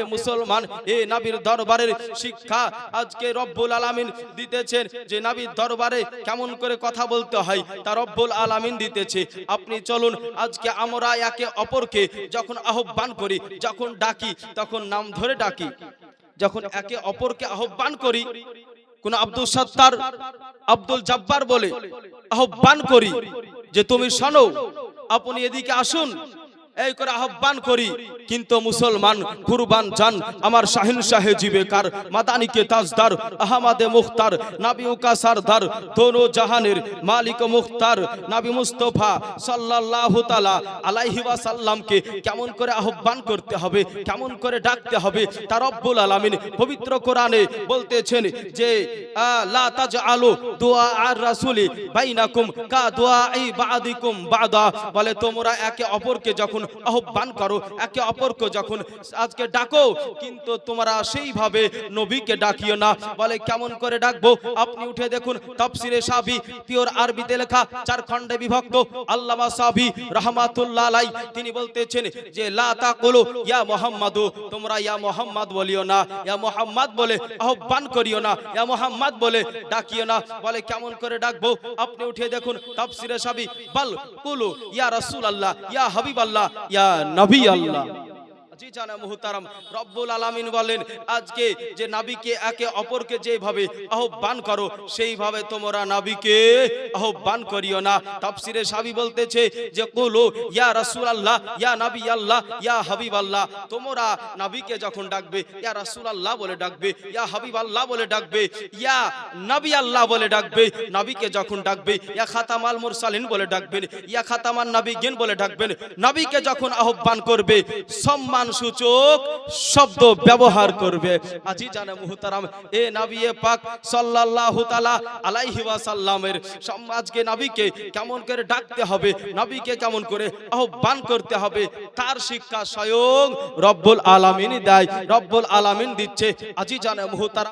এ মুসলমান, এ নাবির দরবারের শিক্ষা আজকে রব্বুল আলামিন দিতেছেন। যে নাবির দরবারে কেমন করে কথা বলতে হয়, তা রব্বুল আলামিন দিতেছে। আপনি চলুন, আজকে আমরা একে অপরকে যখন আহ্বান করি, যখন ডাকি, তখন নাম ধরে ডাকি। যখন একে অপরকে আহ্বান করি, কোন আব্দুল সত্তার, আব্দুল জব্বার বলে আহ্বান করি যে, তুমি শোনো, আপনি এদিকে আসুন এই করে আহ্বান করি, কিন্তু মুসলমান, কুরবান জান, আমার শাহিন শাহে জিবেকার মাদানিকে তাজদার, আহমাদে মুখতার, নাবি উকা সারদার, দোনো জাহানের মালিক মুখতার, নাবি মুস্তফা সাল্লাল্লাহু তাআলা আলাইহি ওয়াসাল্লামকে কেমন করে আহ্বান করতে হবে, কেমন করে ডাকতে হবে, তা রব্বুল আলামিন পবিত্র কোরআনে বলতেছেন যে লা তাজআলু দুআ আর রাসূলি বাইনাকুম কা দুআই বাদিকুম বাদা, বলে তোমরা একে অপরকে যখন আহ্বান করো, একে অপরকে যখন আজকে ডাকো, কিন্তু তোমরা সেইভাবে নবীকে ডাকিও না। বলে, কেমন করে ডাকবো? আপনি উঠে দেখুন, তাফসিরে সাবি, পিওর আরবিতে লেখা, চার খণ্ডে বিভক্ত, আল্লামা সাবি রহমাতুল্লাহ আলাই তিনি বলতেছেন যে, লা তাকুলু, ইয়া মুহাম্মাদু। তোমরা ইয়া মুহাম্মদ বলিও না, ইয়া মুহাম্মদ বলে আহ্বান করিও না, ইয়া মুহাম্মদ বলে ডাকিও না। বলে, কেমন করে ডাকবো? আপনি উঠে দেখুন, তাফসিরে সাবি, বল কুলু, ইয়া রাসূলুল্লাহ, ইয়া হাবিবাল্লাহ। ইয়া নবী আল্লাহ। জি জানা যখন ডাকবে বলে ডাকবে, ইয়া হাবিব আল্লাহ বলে ডাকবে, ইয়া নবী আল্লাহ বলে ডাকবে, নবীকে যখন ডাকবে, ইয়া খাতামাল মুরসালিন বলে ডাকবেন, ইয়া খাতামান নবীগিন বলে ডাকবেন, নবীকে যখন আহ্বান করবে, সম্মান সূচক শব্দ ব্যবহার করবে। আজি জানে মুহতারাম, এ নাবিয়ে পাক সাল্লাল্লাহু তাআলা আলাইহি ওয়াসাল্লামের সমাজকে নবীকে কেমন করে ডাকতে হবে, নবীকে কেমন করে আহ্বান করতে হবে, তার শিক্ষা স্বয়ং রব্বুল আলামিনই দেয়, রব্বুল আলামিন দিচ্ছে। আজি জানে মুহতারাম